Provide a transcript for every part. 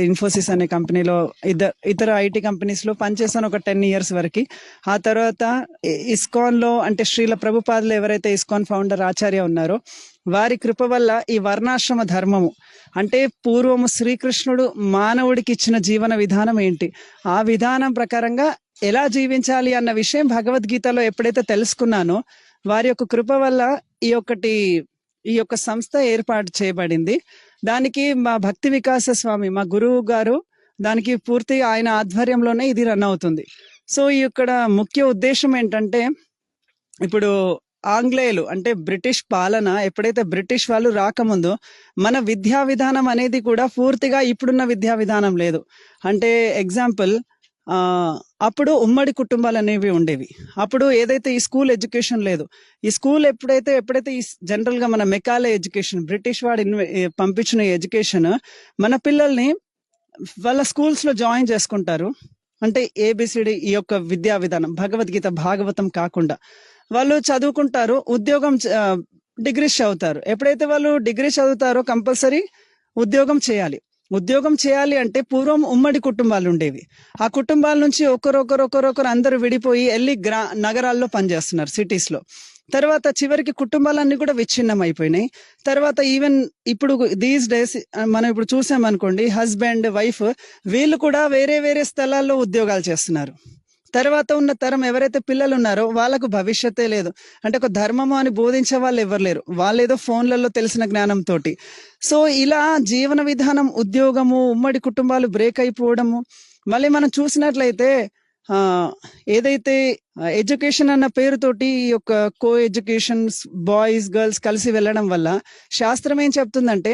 ఇన్ఫోసిస్ అనే కంపెనీలో ఇద్దరు ఇతర ఐటీ కంపెనీస్లో పనిచేశాను ఒక టెన్ ఇయర్స్ వరకు. ఆ తర్వాత ఇస్కాన్లో అంటే శ్రీల ప్రభుపాదులు ఎవరైతే ఇస్కాన్ ఫౌండర్ ఆచార్య ఉన్నారో వారి కృప వల్ల ఈ వర్ణాశ్రమ ధర్మము అంటే పూర్వము శ్రీకృష్ణుడు మానవుడికి ఇచ్చిన జీవన విధానం ఏంటి? ఆ విధానం ప్రకారంగా ఎలా జీవించాలి అన్న విషయం భగవద్గీతలో ఎప్పుడైతే తెలుసుకున్నానో వారి యొక్క కృప వల్ల ఈ ఒక్కటి ఈ యొక్క సంస్థ ఏర్పాటు చేయబడింది. దానికి మా భక్తి వికాస స్వామి మా గురువు గారు దానికి పూర్తి ఆయన ఆధ్వర్యంలోనే ఇది రన్ అవుతుంది. సో ఈ ఇక్కడ ముఖ్య ఉద్దేశం ఏంటంటే ఇప్పుడు ఆంగ్లేయులు అంటే బ్రిటిష్ పాలన ఎప్పుడైతే బ్రిటిష్ వాళ్ళు రాకముందో మన విద్యా విధానం అనేది కూడా పూర్తిగా ఇప్పుడున్న విద్యా విధానం లేదు. అంటే ఎగ్జాంపుల్ అప్పుడు ఉమ్మడి కుటుంబాలు అనేవి ఉండేవి. అప్పుడు ఏదైతే ఈ స్కూల్ ఎడ్యుకేషన్ లేదు ఈ స్కూల్ ఎప్పుడైతే ఎప్పుడైతే ఈ జనరల్గా మన మెకాలే ఎడ్యుకేషన్ బ్రిటిష్ వాడు పంపించిన ఎడ్యుకేషన్ మన పిల్లల్ని వాళ్ళ స్కూల్స్లో జాయిన్ చేసుకుంటారు. అంటే ఏబిసిడి ఈ యొక్క విద్యా విధానం భగవద్గీత భాగవతం కాకుండా. వాళ్ళు చదువుకుంటారు ఉద్యోగం డిగ్రీస్ చదువుతారు. ఎప్పుడైతే వాళ్ళు డిగ్రీ చదువుతారో కంపల్సరీ ఉద్యోగం చేయాలి. ఉద్యోగం చేయాలి అంటే పూర్వం ఉమ్మడి కుటుంబాలు ఉండేవి. ఆ కుటుంబాల నుంచి ఒకరొకరు ఒకరొకరు అందరూ విడిపోయి వెళ్ళి గ్రా నగరాల్లో పనిచేస్తున్నారు సిటీస్లో తర్వాత చివరికి కుటుంబాలన్నీ కూడా విచ్ఛిన్నం అయిపోయినాయి తర్వాత ఈవెన్ ఇప్పుడు దీస్ డేస్ మనం ఇప్పుడు చూసామనుకోండి హస్బెండ్ వైఫ్ వీళ్ళు కూడా వేరే వేరే స్థలాల్లో ఉద్యోగాలు చేస్తున్నారు. తర్వాత ఉన్న తరం ఎవరైతే పిల్లలు ఉన్నారో వాళ్ళకు భవిష్యత్తే లేదు. అంటే ఒక ధర్మము అని బోధించే వాళ్ళు ఎవరు లేరు. వాళ్ళేదో ఫోన్లలో తెలిసిన జ్ఞానంతో సో ఇలా జీవన విధానం ఉద్యోగము ఉమ్మడి కుటుంబాలు బ్రేక్ అయిపోవడము మళ్ళీ మనం చూసినట్లయితే ఆ ఏదైతే ఎడ్యుకేషన్ అన్న పేరుతోటి ఈ యొక్క కో ఎడ్యుకేషన్ బాయ్స్ గర్ల్స్ కలిసి వెళ్ళడం వల్ల శాస్త్రం ఏం చెప్తుందంటే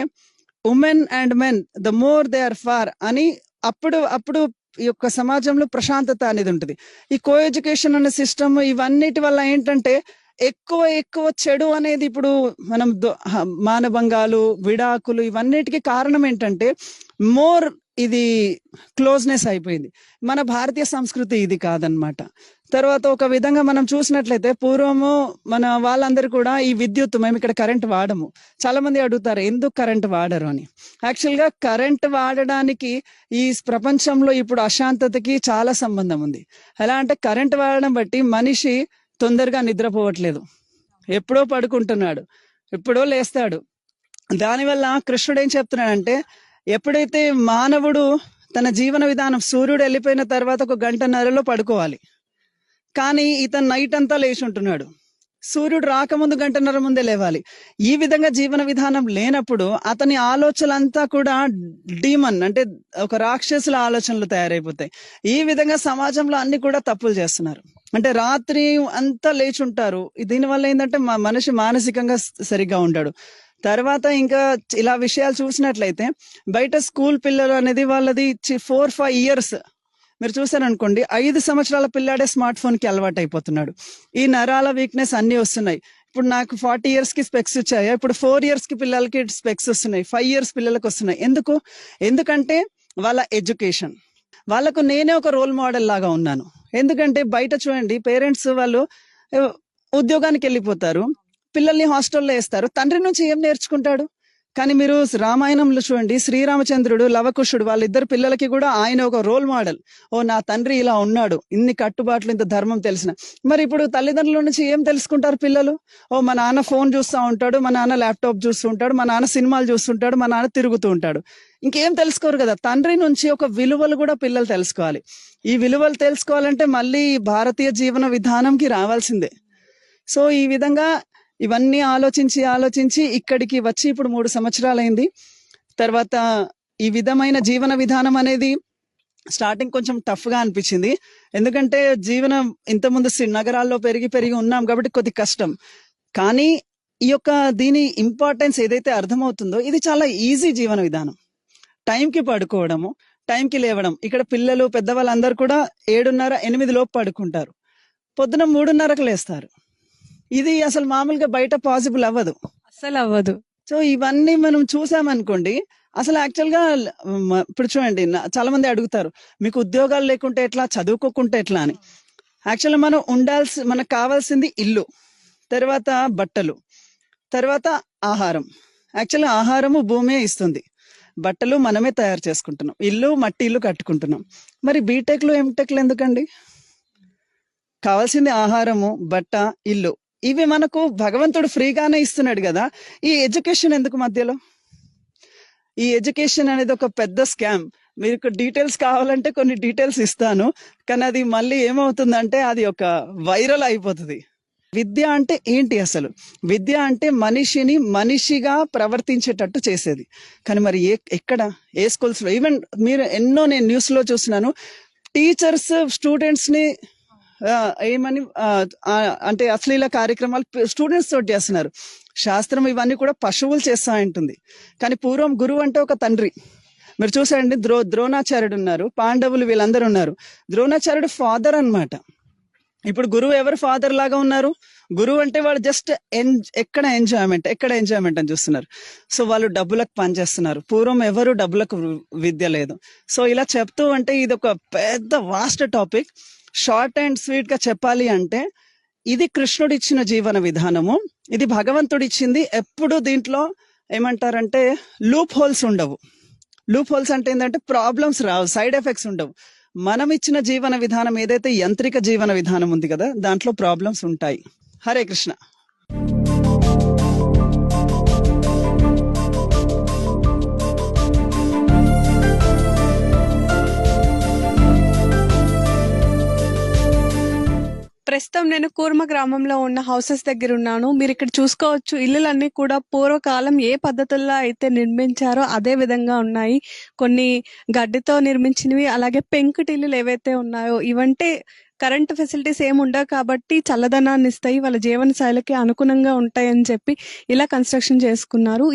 women and men the more they are far అని అప్పుడు అప్పుడు ఈ యొక్క సమాజంలో ప్రశాంతత అనేది ఉంటుంది. ఈ కో ఎడ్యుకేషన్ అనే సిస్టమ్ ఇవన్నిటి వల్ల ఏంటంటే ఎక్కువ ఎక్కువ చెడు అనేది ఇప్పుడు మనం మానభంగాలు విడాకులు ఇవన్నిటికి కారణం ఏంటంటే మోర్ ఇది క్లోజ్నెస్ అయిపోయింది. మన భారతీయ సంస్కృతి ఇది కాదనమాట. తర్వాత ఒక విధంగా మనం చూసినట్లయితే పూర్వము మన వాళ్ళందరూ కూడా ఈ విద్యుత్ మేము ఇక్కడ కరెంట్ వాడము. చాలా మంది అడుగుతారు ఎందుకు కరెంట్ వాడరు? అని. యాక్చువల్గా కరెంట్ వాడడానికి ఈ ప్రపంచంలో ఇప్పుడు అశాంతతకి చాలా సంబంధం ఉంది. ఎలా అంటే కరెంట్ వాడడం బట్టి మనిషి తొందరగా నిద్రపోవట్లేదు. ఎప్పుడో పడుకుంటున్నాడు ఎప్పుడో లేస్తాడు. దానివల్ల కృష్ణుడు ఏం చెప్తున్నాడంటే ఎప్పుడైతే మానవుడు తన జీవన విధానం సూర్యుడు వెళ్ళిపోయిన తర్వాత ఒక గంటన్నరలో పడుకోవాలి. కానీ ఇతను నైట్ అంతా లేచి ఉంటున్నాడు. సూర్యుడు రాకముందు గంటన్నర ముందే లేవాలి. ఈ విధంగా జీవన విధానం లేనప్పుడు అతని ఆలోచనలంతా కూడా డీమన్ అంటే ఒక రాక్షసుల ఆలోచనలు తయారైపోతాయి. ఈ విధంగా సమాజంలో అన్ని కూడా తప్పులు చేస్తున్నారు. అంటే రాత్రి అంతా లేచి ఉంటారు. దీనివల్ల ఏంటంటే మా మనిషి మానసికంగా సరిగ్గా ఉంటాడు తర్వాత ఇంకా ఇలా విషయాలు చూసినట్లయితే బయట స్కూల్ పిల్లలు అనేది వాళ్ళది ఫోర్ ఫైవ్ ఇయర్స్ మీరు చూసారనుకోండి ఐదు సంవత్సరాల పిల్లాడే స్మార్ట్ ఫోన్కి అలవాటు అయిపోతున్నాడు ఈ నరాల వీక్నెస్ అన్ని వస్తున్నాయి. ఇప్పుడు నాకు ఫార్టీ ఇయర్స్కి స్పెక్స్ వచ్చాయి? ఇప్పుడు ఫోర్ ఇయర్స్కి పిల్లలకి స్పెక్స్ వస్తున్నాయి. ఫైవ్ ఇయర్స్ పిల్లలకు వస్తున్నాయి. ఎందుకు? ఎందుకంటే వాళ్ళ ఎడ్యుకేషన్. వాళ్ళకు నేనే ఒక రోల్ మోడల్ లాగా ఉన్నాను. ఎందుకంటే బయట చూడండి పేరెంట్స్ వాళ్ళు ఉద్యోగానికి వెళ్ళిపోతారు పిల్లల్ని హాస్టల్లో వేస్తారు. తండ్రి నుంచి ఏం నేర్చుకుంటాడు? కానీ మీరు రామాయణంలో చూడండి శ్రీరామచంద్రుడు లవకుశుడు వాళ్ళిద్దరు పిల్లలకి కూడా ఆయన ఒక రోల్ మోడల్ ఓ నా తండ్రి ఇలా ఉన్నాడు ఇన్ని కట్టుబాట్లు ఇంత ధర్మం తెలిసిన. మరి ఇప్పుడు తల్లిదండ్రుల నుంచి ఏం తెలుసుకుంటారు పిల్లలు? ఓ మా నాన్న ఫోన్ చూస్తూ ఉంటాడు మా నాన్న ల్యాప్టాప్ చూస్తూ ఉంటాడు మా నాన్న సినిమాలు చూస్తుంటాడు మా నాన్న తిరుగుతూ ఉంటాడు. ఇంకేం తెలుసుకోరు కదా తండ్రి నుంచి ఒక విలువలు కూడా పిల్లలు తెలుసుకోవాలి. ఈ విలువలు తెలుసుకోవాలంటే మళ్ళీ భారతీయ జీవన విధానంకి రావాల్సిందే. సో ఈ విధంగా ఇవన్నీ ఆలోచించి ఆలోచించి ఇక్కడికి వచ్చి ఇప్పుడు మూడు సంవత్సరాలైంది. తర్వాత ఈ విధమైన జీవన విధానం అనేది స్టార్టింగ్ కొంచెం టఫ్గా అనిపించింది. ఎందుకంటే జీవనం ఇంతకుముందు సి- నగరాల్లో పెరిగి పెరిగి ఉన్నాం కాబట్టి కొద్ది కష్టం. కానీ ఈ యొక్క దీని ఇంపార్టెన్స్ ఏదైతే అర్థమవుతుందో ఇది చాలా ఈజీ జీవన విధానం. టైంకి పడుకోవడము టైంకి లేవడం. ఇక్కడ పిల్లలు పెద్దవాళ్ళందరూ కూడా ఏడున్నర ఎనిమిది లోపు పడుకుంటారు. పొద్దున మూడున్నరకు లేస్తారు. ఇది అసలు మామూలుగా బయట పాసిబుల్ అవ్వదు. అస్సలు అవ్వదు. సో ఇవన్నీ మనం చూసామనుకోండి అసలు యాక్చువల్గా ఇప్పుడు చూడండి చాలా మంది అడుగుతారు మీకు ఉద్యోగాలు లేకుంటే ఎట్లా? చదువుకోకుంటే ఎట్లా? అని. యాక్చువల్ మనం ఉండాల్సి మనకు కావాల్సింది ఇల్లు తర్వాత బట్టలు తర్వాత ఆహారం. యాక్చువల్ ఆహారము భూమే ఇస్తుంది. బట్టలు మనమే తయారు చేసుకుంటున్నాం. ఇల్లు మట్టి ఇల్లు కట్టుకుంటున్నాం. మరి బీటెక్లు ఎంటెక్లు ఎందుకండి? కావాల్సింది ఆహారము బట్ట ఇల్లు. ఇవి మనకు భగవంతుడు ఫ్రీగానే ఇస్తున్నాడు కదా. ఈ ఎడ్యుకేషన్ ఎందుకు మధ్యలో? ఈ ఎడ్యుకేషన్ అనేది ఒక పెద్ద స్కామ్. మీకు డీటెయిల్స్ కావాలంటే కొన్ని డీటెయిల్స్ ఇస్తాను. కానీ అది మళ్ళీ ఏమవుతుందంటే అది ఒక వైరల్ అయిపోతుంది. విద్య అంటే ఏంటి అసలు? విద్య అంటే మనిషిని మనిషిగా ప్రవర్తించేటట్టు చేసేది. కానీ మరి ఏ ఎక్కడ? ఏ స్కూల్స్లో? ఈవెన్ మీరు ఎన్నో నేను న్యూస్లో చూసినాను చూస్తున్నాను. టీచర్స్ స్టూడెంట్స్ని ఏమని ఆ, అంటే అశ్లీల కార్యక్రమాలు స్టూడెంట్స్ తోటి చేస్తున్నారు. శాస్త్రం ఇవన్నీ కూడా పశువులు చేస్తా ఉంటుంది కానీ పూర్వం గురువు అంటే ఒక తండ్రి. మీరు చూసారండి ద్రో ద్రోణాచార్యుడు ఉన్నారు పాండవులు వీళ్ళందరూ ఉన్నారు. ద్రోణాచార్యుడు ఫాదర్ అన్నమాట. ఇప్పుడు గురువు ఎవరు ఫాదర్ లాగా ఉన్నారు? గురువు అంటే వాళ్ళు జస్ట్ ఎక్కడ ఎంజాయ్మెంట్ ఎక్కడ ఎంజాయ్మెంట్ అని చూస్తున్నారు. సో వాళ్ళు డబ్బులకు పనిచేస్తున్నారు పూర్వం ఎవరు డబ్బులకు విద్య లేదు. సో ఇలా చెప్తూ అంటే ఇది ఒక పెద్ద వాస్ట్ టాపిక్ షార్ట్ అండ్ స్వీట్గా చెప్పాలి అంటే ఇది కృష్ణుడు ఇచ్చిన జీవన విధానము. ఇది భగవంతుడు ఇచ్చింది ఎప్పుడు దీంట్లో ఏమంటారంటే లూప్ హోల్స్ ఉండవు. లూప్ హోల్స్ అంటే ఏంటంటే ప్రాబ్లమ్స్ రావు. సైడ్ ఎఫెక్ట్స్ ఉండవు. మనం ఇచ్చిన జీవన విధానం ఏదైతే యంత్రిక జీవన విధానం ఉంది కదా దాంట్లో ప్రాబ్లమ్స్ ఉంటాయి. హరే కృష్ణ. ప్రస్తుతం నేను కూర్మ గ్రామంలో ఉన్న హౌసెస్ దగ్గర ఉన్నాను. మీరు ఇక్కడ చూసుకోవచ్చు ఇల్లులన్నీ కూడా పూర్వకాలం ఏ పద్ధతుల్లో అయితే నిర్మించారో అదే విధంగా ఉన్నాయి. కొన్ని గడ్డితో నిర్మించినవి అలాగే పెంకుటి ఇల్లులు ఏవైతే ఉన్నాయో ఇవంటే కరెంట్ ఫెసిలిటీస్ ఏమి ఉండవు కాబట్టి చల్లదనాన్ని ఇస్తాయి. వాళ్ళ జీవన శైలికి అనుగుణంగా ఉంటాయని చెప్పి ఇలా కన్స్ట్రక్షన్ చేసుకున్నారు.